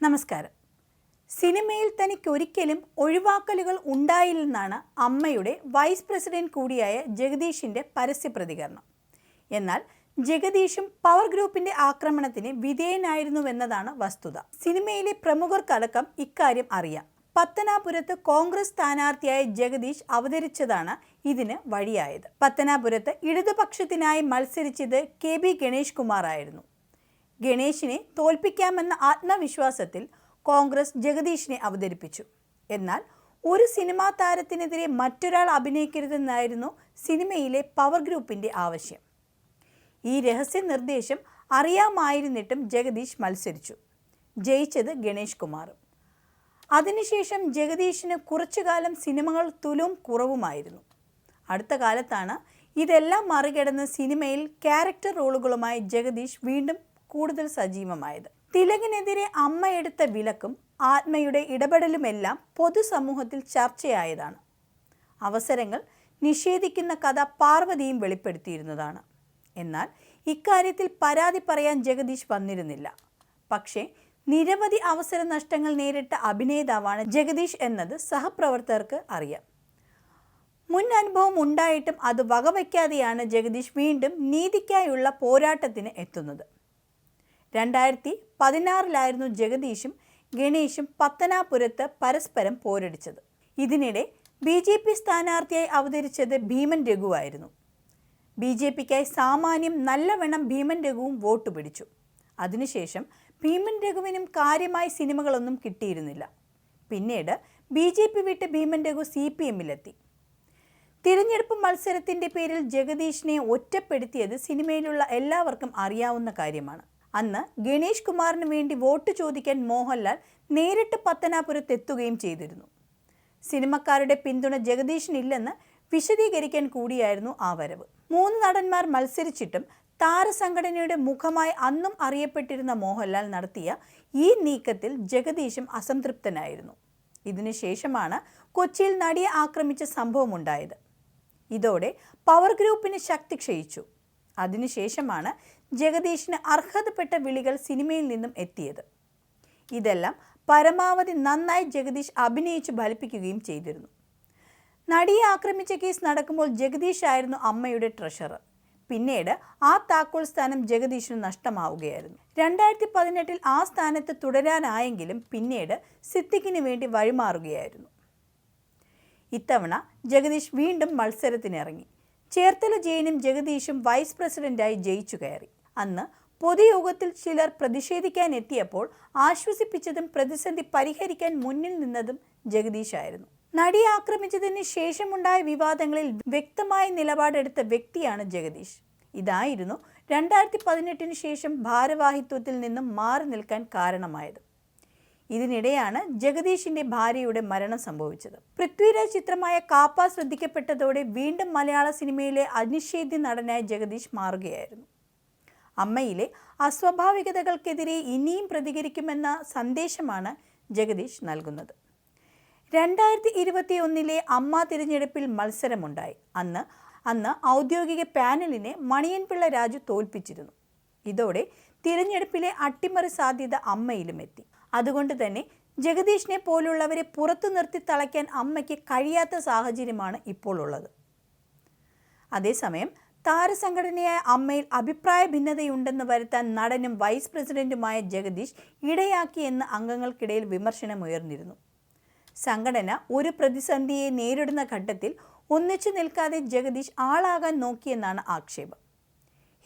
നമസ്കാരം. സിനിമയിൽ തനിക്ക് ഒരിക്കലും ഒഴിവാക്കലുകൾ ഉണ്ടായില്ലെന്നാണ് അമ്മയുടെ വൈസ് പ്രസിഡന്റ് കൂടിയായ ജഗദീഷിന്റെ പരസ്യ പ്രതികരണം. എന്നാൽ ജഗദീഷും പവർ ഗ്രൂപ്പിന്റെ ആക്രമണത്തിന് വിധേയനായിരുന്നുവെന്നതാണ് വസ്തുത. സിനിമയിലെ പ്രമുഖർക്കടക്കം ഇക്കാര്യം അറിയാം. പത്തനാപുരത്ത് കോൺഗ്രസ് സ്ഥാനാർത്ഥിയായ ജഗദീഷ് അവതരിച്ചതാണ് ഇതിന് വഴിയായത്. പത്തനാപുരത്ത് ഇടതുപക്ഷത്തിനായി മത്സരിച്ചത് കെ ബി ഗണേഷ് കുമാർ ആയിരുന്നു ഗണേശിനെ തോൽപ്പിക്കാമെന്ന ആത്മവിശ്വാസത്തിൽ കോൺഗ്രസ് ജഗദീഷിനെ അവതരിപ്പിച്ചു. എന്നാൽ ഒരു സിനിമാ താരത്തിനെതിരെ മറ്റൊരാൾ അഭിനയിക്കരുതെന്നായിരുന്നു സിനിമയിലെ പവർ ഗ്രൂപ്പിന്റെ ആവശ്യം. ഈ രഹസ്യ നിർദ്ദേശം അറിയാമായിരുന്നിട്ടും ജഗദീഷ് മത്സരിച്ചു. ജയിച്ചത് ഗണേഷ് കുമാർ. അതിനുശേഷം ജഗദീഷിന് കുറച്ചു കാലം സിനിമകൾ തുലും കുറവുമായിരുന്നു. അടുത്ത കാലത്താണ് ഇതെല്ലാം മറികടന്ന് സിനിമയിൽ ക്യാരക്ടർ റോളുകളുമായി ജഗദീഷ് വീണ്ടും കൂടുതൽ സജീവമായത്. തിലകിനെതിരെ അമ്മ എടുത്ത വിലക്കും ആത്മയുടെ ഇടപെടലുമെല്ലാം പൊതുസമൂഹത്തിൽ ചർച്ചയായതാണ്. അവസരങ്ങൾ നിഷേധിക്കുന്ന കഥ പാർവതിയും വെളിപ്പെടുത്തിയിരുന്നതാണ്. എന്നാൽ ഇക്കാര്യത്തിൽ പരാതി പറയാൻ ജഗദീഷ് വന്നിരുന്നില്ല. പക്ഷേ നിരവധി അവസര നഷ്ടങ്ങൾ നേരിട്ട അഭിനേതാവാണ് ജഗദീഷ് എന്നത് സഹപ്രവർത്തകർക്ക് അറിയാം. മുൻ അനുഭവം ഉണ്ടായിട്ടും അത് വകവയ്ക്കാതെയാണ് ജഗദീഷ് വീണ്ടും നീതിക്കായുള്ള പോരാട്ടത്തിന് എത്തുന്നത്. രണ്ടായിരത്തി പതിനാറിലായിരുന്നു ജഗദീഷും ഗണേഷും പത്തനാപുരത്ത് പരസ്പരം പോരടിച്ചത്. ഇതിനിടെ ബി ജെ പി സ്ഥാനാർത്ഥിയായി അവതരിച്ചത് ഭീമൻ രഘുവായിരുന്നു ബി ജെ പിക്കായി സാമാന്യം നല്ലവണ്ണം ഭീമൻ രഘുവും വോട്ട് പിടിച്ചു. അതിനുശേഷം ഭീമൻ രഘുവിനും കാര്യമായ സിനിമകളൊന്നും കിട്ടിയിരുന്നില്ല. പിന്നീട് ബി ജെ പി വിട്ട് ഭീമൻ രഘു സി പി എമ്മിലെത്തി. തിരഞ്ഞെടുപ്പ് മത്സരത്തിന്റെ പേരിൽ ജഗദീഷിനെ ഒറ്റപ്പെടുത്തിയത് സിനിമയിലുള്ള എല്ലാവർക്കും അറിയാവുന്ന കാര്യമാണ്. അന്ന് ഗണേഷ് കുമാറിന് വേണ്ടി വോട്ട് ചോദിക്കാൻ മോഹൻലാൽ നേരിട്ട് പത്തനാപുരത്ത് എത്തുകയും ചെയ്തിരുന്നു. സിനിമക്കാരുടെ പിന്തുണ ജഗദീഷിനില്ലെന്ന് വിശദീകരിക്കാൻ കൂടിയായിരുന്നു ആ വരവ്. മൂന്ന് നടന്മാർ മത്സരിച്ചിട്ടും താരസംഘടനയുടെ മുഖമായി അന്നും അറിയപ്പെട്ടിരുന്ന മോഹൻലാൽ നടത്തിയ ഈ നീക്കത്തിൽ ജഗദീഷും അസംതൃപ്തനായിരുന്നു. ഇതിനുശേഷമാണ് കൊച്ചിയിൽ നടിയെ ആക്രമിച്ച സംഭവമുണ്ടായത് ഇതോടെ പവർ ഗ്രൂപ്പിന് ശക്തി ക്ഷയിച്ചു. അതിനുശേഷമാണ് ജഗദീഷിന് അർഹതപ്പെട്ട വിളികൾ സിനിമയിൽ നിന്നും എത്തിയത്. ഇതെല്ലാം പരമാവധി നന്നായി ജഗദീഷ് അഭിനയിച്ച് ഫലിപ്പിക്കുകയും ചെയ്തിരുന്നു. നടിയെ ആക്രമിച്ച കേസ് നടക്കുമ്പോൾ ജഗദീഷ് ആയിരുന്നു അമ്മയുടെ ട്രഷറർ. പിന്നീട് ആ താക്കോൽ സ്ഥാനം ജഗദീഷിന് നഷ്ടമാവുകയായിരുന്നു. രണ്ടായിരത്തി പതിനെട്ടിൽ ആ സ്ഥാനത്ത് തുടരാനായെങ്കിലും പിന്നീട് സിദ്ദിഖിന് വേണ്ടി വഴിമാറുകയായിരുന്നു. ഇത്തവണ ജഗദീഷ് വീണ്ടും മത്സരത്തിനിറങ്ങി. ചേർത്തല ജയനും ജഗദീഷും വൈസ് പ്രസിഡന്റായി ജയിച്ചു കയറി. അന്ന് പൊതുയോഗത്തിൽ ചിലർ പ്രതിഷേധിക്കാൻ എത്തിയപ്പോൾ ആശ്വസിപ്പിച്ചതും പ്രതിസന്ധി പരിഹരിക്കാൻ മുന്നിൽ നിന്നതും ജഗദീഷായിരുന്നു. നടിയെ ആക്രമിച്ചതിന് ശേഷമുണ്ടായ വിവാദങ്ങളിൽ വ്യക്തമായ നിലപാടെടുത്ത വ്യക്തിയാണ് ജഗദീഷ്. ഇതായിരുന്നു രണ്ടായിരത്തി പതിനെട്ടിന് ശേഷം ഭാരവാഹിത്വത്തിൽ നിന്നും മാറി നിൽക്കാൻ കാരണമായത്. ഇതിനിടെയാണ് ജഗദീഷിന്റെ ഭാര്യയുടെ മരണം സംഭവിച്ചത്. പൃഥ്വിരാജ് ചിത്രമായ കാപ്പ ശ്രദ്ധിക്കപ്പെട്ടതോടെ വീണ്ടും മലയാള സിനിമയിലെ അനിഷേധ്യ നടനായ ജഗദീഷ് മാറുകയായിരുന്നു. അമ്മയിലെ അസ്വാഭാവികതകൾക്കെതിരെ ഇനിയും പ്രതികരിക്കുമെന്ന സന്ദേശമാണ് ജഗദീഷ് നൽകുന്നത്. രണ്ടായിരത്തി ഇരുപത്തി ഒന്നിലെ അമ്മ തിരഞ്ഞെടുപ്പിൽ മത്സരമുണ്ടായി. അന്ന് അന്ന് ഔദ്യോഗിക പാനലിനെ മണിയൻപിള്ള രാജു തോൽപ്പിച്ചിരുന്നു. ഇതോടെ തിരഞ്ഞെടുപ്പിലെ അട്ടിമറി സാധ്യത അമ്മയിലും എത്തി. അതുകൊണ്ട് തന്നെ ജഗദീഷിനെ പോലുള്ളവരെ പുറത്തു നിർത്തി തളയ്ക്കാൻ അമ്മയ്ക്ക് കഴിയാത്ത സാഹചര്യമാണ് ഇപ്പോൾ ഉള്ളത്. അതേസമയം താരസംഘടനയായ അമ്മയിൽ അഭിപ്രായ ഭിന്നതയുണ്ടെന്ന് വരുത്താൻ നടനും വൈസ് പ്രസിഡന്റുമായ ജഗദീഷ് ഇടയാക്കിയെന്ന് അംഗങ്ങൾക്കിടയിൽ വിമർശനമുയർന്നിരുന്നു. സംഘടന ഒരു പ്രതിസന്ധിയെ നേരിടുന്ന ഘട്ടത്തിൽ ഒന്നിച്ചു നിൽക്കാതെ ജഗദീഷ് ആളാകാൻ നോക്കിയെന്നാണ് ആക്ഷേപം.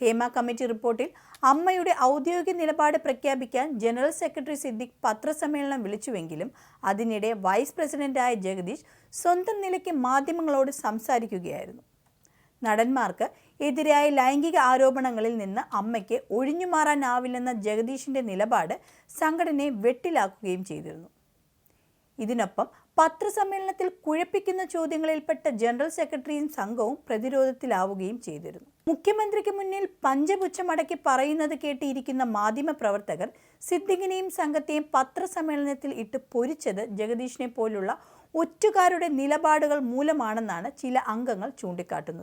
ഹേമ കമ്മിറ്റി റിപ്പോർട്ടിൽ അമ്മയുടെ ഔദ്യോഗിക നിലപാട് പ്രഖ്യാപിക്കാൻ ജനറൽ സെക്രട്ടറി സിദ്ദിഖ് പത്രസമ്മേളനം വിളിച്ചുവെങ്കിലും അതിനിടെ വൈസ് പ്രസിഡന്റായ ജഗദീഷ് സ്വന്തം നിലയ്ക്ക് മാധ്യമങ്ങളോട് സംസാരിക്കുകയായിരുന്നു. നടന്മാർക്ക് എതിരായ ലൈംഗിക ആരോപണങ്ങളിൽ നിന്ന് അമ്മയ്ക്ക് ഒഴിഞ്ഞുമാറാനാവില്ലെന്ന ജഗദീഷിന്റെ നിലപാട് സംഘടനയെ വെട്ടിലാക്കുകയും ചെയ്തിരുന്നു. ഇതിനൊപ്പം പത്രസമ്മേളനത്തിൽ കുഴപ്പിക്കുന്ന ചോദ്യങ്ങളിൽപ്പെട്ട ജനറൽ സെക്രട്ടറിയും സംഘവും പ്രതിരോധത്തിലാവുകയും ചെയ്തിരുന്നു. മുഖ്യമന്ത്രിക്ക് മുന്നിൽ പഞ്ചപുച്ഛമടക്കി പറയുന്നത് കേട്ടിരിക്കുന്ന മാധ്യമപ്രവർത്തകർ സിദ്ദിഖിനെയും സംഘത്തെയും പത്രസമ്മേളനത്തിൽ ഇട്ട് പൊരിച്ചത് ജഗദീഷിനെ പോലുള്ള ഒറ്റുകാരുടെ നിലപാടുകൾ മൂലമാണെന്നാണ് ചില അംഗങ്ങൾ ചൂണ്ടിക്കാട്ടുന്നത്.